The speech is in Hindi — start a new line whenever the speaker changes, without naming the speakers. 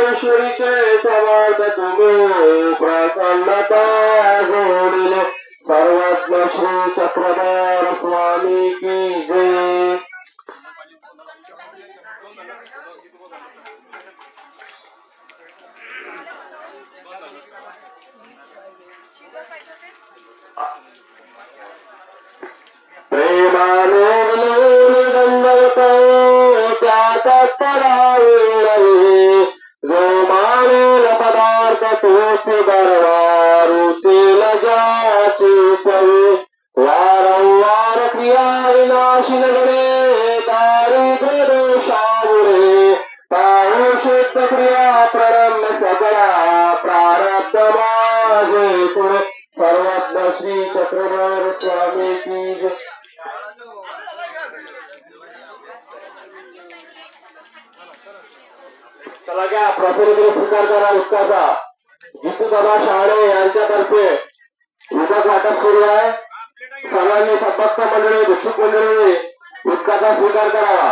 ईश्वरीचे समर्थ तुम्ही प्रसन्नता जोडिले सर्वज्ञ श्री चक्रधर स्वामी की जय प्रेमाने विलीन दंडवतो क्रिया विनाशी नगरे दारिद्र्य दोषामुळे पाहुषित क्रिया परम सकळा प्रारब्ध माझे. चला घ्या प्रसन्न स्वीकार करा उत्साचा जितू जितूबाबा शहाणे यांच्यातर्फे उद्या वाटप सुरू है सर्वानी संपर्क मंडली भिक्षुक मंडली उदका स्वीकार करावा